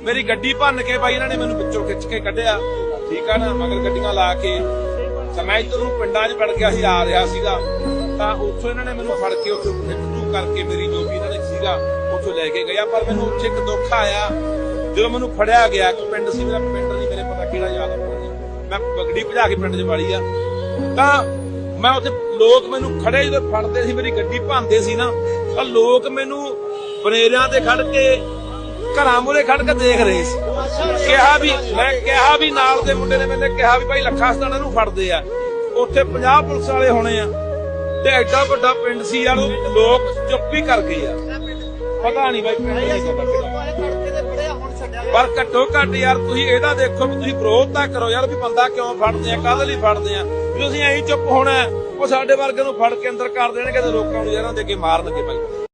ਮੇਰੀ ਗੱਡੀ ਭੰਨ ਕੇ ਬਾਈ ਇਹਨਾਂ ਨੇ ਮੈਨੂੰ ਵਿੱਚੋਂ ਖਿੱਚ ਕੇ ਕੱਢਿਆ। ਠੀਕ ਆ ਨਾ? ਮਗਰ ਗੱਡੀਆਂ ਲਾ ਕੇ। ਤਾਂ ਮੈਂ ਇੱਧਰ ਨੂੰ ਪਿੰਡਾਂ 'ਚ ਵੜ ਗਿਆ ਸੀ ਆ ਰਿਹਾ ਸੀਗਾ। ਤਾਂ ਉੱਥੋਂ ਇਹਨਾਂ ਨੇ ਮੈਨੂੰ ਫੜ ਕੇ ਉੱਥੇ ਫਿੱਟੂ ਕਰਕੇ ਮੇਰੀ ਜੋ ਵੀ ਇਹਨਾਂ ਨੇ ਸੀਗਾ, ਉੱਥੋਂ ਲੈ ਕੇ ਗਿਆ ਪਰ ਮੈਨੂੰ ਉੱਥੇ ਇੱਕ ਦੁੱਖ ਆਇਆ। ਜਦੋਂ ਮੈਨੂੰ ਫੜਿਆ ਗਿਆ ਕਿ ਪਿੰਡ ਸੀ, ਮੇਰਾ ਪਿੰਡ ਨਹੀਂ, ਮੇਰੇ ਪਤਾ ਕਿਹੜਾ ਯਾਦ ਮੈਂ ਬਗੜੀ ਭਜਾ ਕੇ ਪਿੰਡ 'ਚ ਵਾਲੀ ਆ। ਤਾਂ ਮੈਂ ਉੱਥੇ ਲੋਕ ਮੈਨੂੰ ਖੜੇ ਜਦੋਂ ਫੜਦੇ ਸੀ, ਮੇਰੀ ਗੱਡੀ ਭੰਦੇ ਸੀ ਨਾ, ਤਾਂ ਲੋਕ ਮੈਨੂੰ ਬਨੇਰਿਆਂ ਤੇ ਖੜ ਕੇ ਘਰਾਂ ਮੂਹਰੇ ਖੜ ਕੇ ਦੇਖ ਰਹੇ ਸੀ। ਕਿਹਾ ਵੀ, ਮੈਂ ਕਿਹਾ ਵੀ ਨਾਲ ਦੇ ਮੁੰਡੇ ਨੇ ਮੈਨੂੰ ਕਿਹਾ ਵੀ ਭਾਈ ਲੱਖਾ ਸਤਾਣਾ ਨੂੰ ਫੜਦੇ ਆ। ਉੱਥੇ 50 ਪੁਲਿਸ ਵਾਲੇ ਹੋਣੇ ਆ। ਤੇ ਐਡਾ ਵੱਡਾ ਪਿੰਡ ਸੀ ਯਾਰ ਲੋਕ ਚੁੱਪ ਹੀ ਕਰ ਗਏ ਆ। ਪਤਾ ਨਹੀਂ ਬਾਈ ਪਰ ਘੱਟੋ ਘੱਟ ਯਾਰ, ਤੁਸੀਂ ਇਹਦਾ ਦੇਖੋ ਵੀ ਤੁਸੀਂ ਵਿਰੋਧ ਤਾਂ ਕਰੋ ਯਾਰ ਵੀ ਬੰਦਾ ਕਿਉਂ ਫੜਦੇ ਆ, ਕਾਹਦੇ ਲਈ ਫੜਦੇ ਆ। ਵੀ ਤੁਸੀਂ ਐਂ ਚੁੱਪ ਹੋਣਾ ਉਹ ਸਾਡੇ ਵਰਗੇ ਨੂੰ ਫੜ ਕੇ ਅੰਦਰ ਕਰ ਦੇਣਗੇ ਤੇ ਲੋਕਾਂ ਨੂੰ ਯਾਰਾਂ ਦੇ ਅੱਗੇ ਮਾਰਨਗੇ ਬਾਈ।